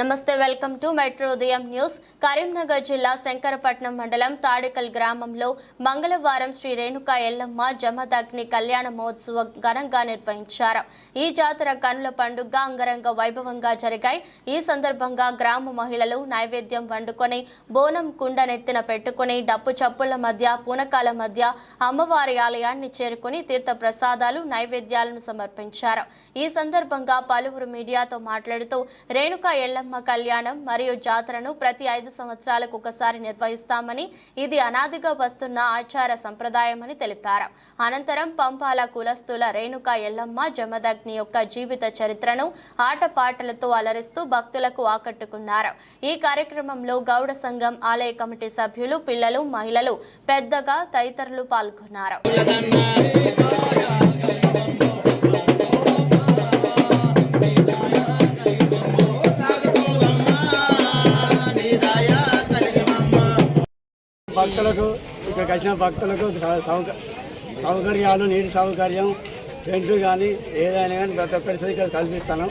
నమస్తే welcome to metro ఉదయం news. Karimnagar జిల్లా శంకరపట్నం మండలం తాడికల్ గ్రామంలో మంగళవారం శ్రీ రేణుకా ఎల్లమ్మ జమదగ్ని కళ్యాణ మహోత్సవం ఘనంగా నిర్వహించారు. ఈ జాతర కనుల పండుగ అంగరంగ వైభవంగా జరిగాయి. ఈ సందర్భంగా గ్రామ మహిళలు నైవేద్యం వండుకొని బోనం కుండ నెత్తిన పెట్టుకుని డప్పు చప్పుల మధ్య పూనకాల మధ్య అమ్మవారి ఆలయాన్ని చేరుకుని తీర్థ ప్రసాదాలు నైవేద్యాలను సమర్పించారు. ఈ సందర్భంగా పలువురు మీడియాతో మాట్లాడుతూ రేణుకా ఎల్లమ్మ కళ్యాణం మరియు జాతరను ప్రతి ఐదు సంవత్సరాలకు ఒకసారి నిర్వహిస్తామని ఇది అనాదిగా వస్తున్న ఆచార సంప్రదాయమని తెలిపారు. అనంతరం పంపాల కులస్తుల రేణుక ఎల్లమ్మ జమదగ్ని యొక్క జీవిత చరిత్రను ఆటపాటలతో అలరిస్తూ భక్తులకు ఆకట్టుకున్నారు. ఈ కార్యక్రమంలో గౌడ సంఘం ఆలయ కమిటీ సభ్యులు పిల్లలు మహిళలు పెద్దగా తదితరులు పాల్గొన్నారు. భక్తులకు ఇక్కడికి వచ్చిన భక్తులకు సౌక- సౌకర్యాలు నీటి సౌకర్యం టెంట్లు కానీ ఏదైనా కానీ ప్రతి ఒక్కరి సరిగ్గా కల్పిస్తాను.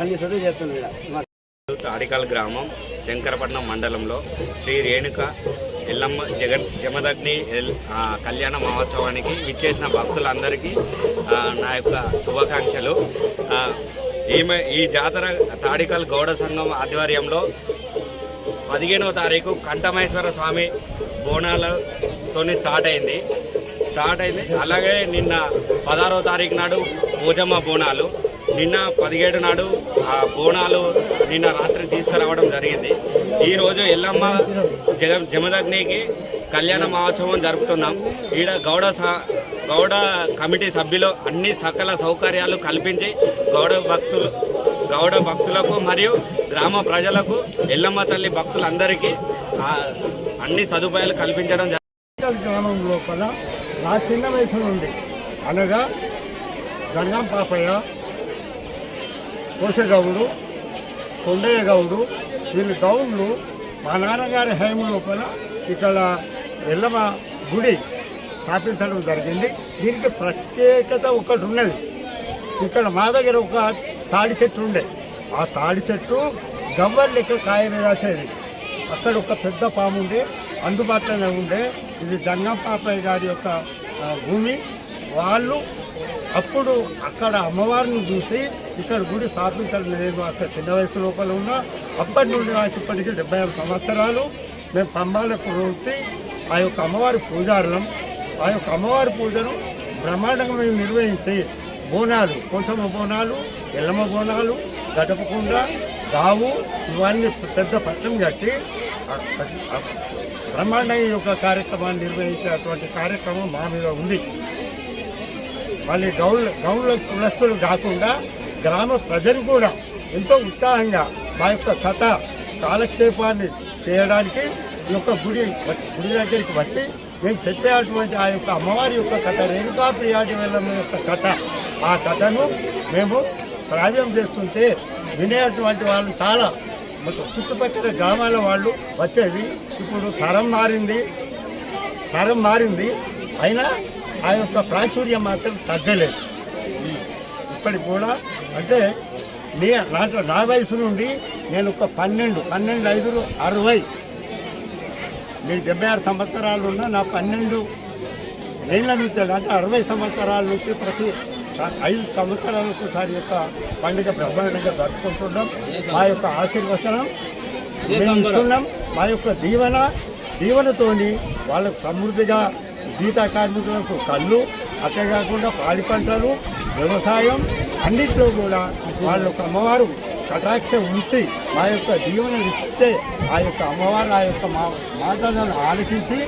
అన్ని సరి చేస్తున్నాం తాడికల్ గ్రామం శంకరపట్నం మండలంలో శ్రీ రేణుక ఎల్లమ్మ జగన్ జమదగ్ని ఎల్- కళ్యాణ మహోత్సవానికి విచ్చేసిన భక్తులందరికీ నా యొక్క శుభాకాంక్షలు. ఈమె ఈ జాతర తాడికల్ గౌడ సంఘం ఆధ్వర్యంలో పదిహేనవ తారీఖు కంఠమేశ్వర స్వామి బోనాలతోనే స్టార్ట్ అయింది. స్టార్ట్ అయింది. అలాగే నిన్న పదహారవ తారీఖు నాడు పూజమ్మ బోనాలు. నిన్న పదిహేడు నాడు ఆ బోనాలు నిన్న రాత్రి తీసుకురావడం జరిగింది. ఈరోజు ఎల్లమ్మ జగ జమదగ్నికి కళ్యాణ మహోత్సవం జరుపుతున్నాం. ఈడ గౌడ స- గౌడ కమిటీ సభ్యులు అన్ని సకల సౌకర్యాలు కల్పించి గౌడ భక్తులు గౌడ భక్తులకు మరియు గ్రామ ప్రజలకు ఎల్లమ్మ తల్లి భక్తులందరికీ అన్ని సదుపాయాలు కల్పించడం గ్రామం లోపల నా చిన్న వయసు నుండి అనగా గంగం పాపయ్య కోసగౌడు కొండయ్య గౌడు వీళ్ళు గౌడ్లు మా నాన్నగారి హైము లోపల ఇక్కడ ఎల్లమ్మ గుడి స్థాపించడం జరిగింది. దీనికి ప్రత్యేకత ఒకటి ఉన్నది. ఇక్కడ మా దగ్గర ఒక తాడి చెట్టు ఉండే. ఆ తాడి చెట్టు గవ్వర్ లెక్క కాయని రాసేది. అక్కడ ఒక పెద్ద పాము ఉండే అందుబాటులోనే ఉండే. ఇది జంగంపాపయ్య గారి యొక్క భూమి. వాళ్ళు అప్పుడు అక్కడ అమ్మవారిని చూసి ఇక్కడ గుడి స్థాపించడం నేను అక్కడ చిన్న వయసు లోపల ఉన్నా. అప్పటి నుండి నాకు ఇప్పటికీ డెబ్బై ఐదు సంవత్సరాలు. మేము పంబాలకు వచ్చి ఆ యొక్క అమ్మవారి పూజారులం. ఆ యొక్క అమ్మవారి పూజను బ్రహ్మాండంగా మేము నిర్వహించి బోనాలు కొంచెం బోనాలు ఎల్లమ్మ బోనాలు గడపకుండా గావు ఇవన్నీ పెద్ద పక్షం కట్టి ఆ- బ్రహ్మాండంగా ఈ యొక్క కార్యక్రమాన్ని నిర్వహించేటువంటి కార్యక్రమం మా మీద ఉంది. మళ్ళీ గౌళ్ళ గౌళ్ళ కులస్తులు కాకుండా గ్రామ ప్రజలు కూడా ఎంతో ఉత్సాహంగా మా యొక్క కథ కాలక్షేపాన్ని చేయడానికి ఈ యొక్క గుడి గుడి దగ్గరికి వచ్చి నేను చెప్పేటువంటి ఆ యొక్క అమ్మవారి యొక్క కథ రేణుకా ప్రియాటి వెళ్ళమ్మ యొక్క కథ. ఆ కథను మేము శ్రావ్యం చేస్తుంటే వినేటువంటి వాళ్ళు చాలా. మొత్తం చుట్టుపక్కల గ్రామాల వాళ్ళు వచ్చేది. ఇప్పుడు తరం మారింది. తరం మారింది. అయినా ఆ యొక్క ప్రాచుర్యం మాత్రం తగ్గలేదు. ఇప్పటికి కూడా అంటే నే నాతో నా వయసు నుండి నేను ఒక పన్నెండు పన్నెండు ఐదు అరవై. నేను డెబ్బై ఆరు సంవత్సరాలు ఉన్నా నా పన్నెండు ఏళ్ళ నుంచి అంటే అరవై సంవత్సరాల నుంచి ప్రతి ఐదు సంవత్సరాలకు ఒకసారి యొక్క పండుగ బ్రహ్మాండంగా జరుపుకుంటున్నాం. మా యొక్క ఆశీర్వచనం మేము ఇస్తున్నాం. మా యొక్క దీవెన దీవెనతోని వాళ్ళకు సమృద్ధిగా గీతా కార్మికులకు కళ్ళు అట్లే కాకుండా పాడి పంటలు వ్యవసాయం అన్నింటిలో కూడా వాళ్ళ యొక్క అమ్మవారు కటాక్ష ఉంచి మా యొక్క దీవెనలు ఇస్తే ఆ యొక్క అమ్మవారు ఆ యొక్క మా మాటలను ఆలకించి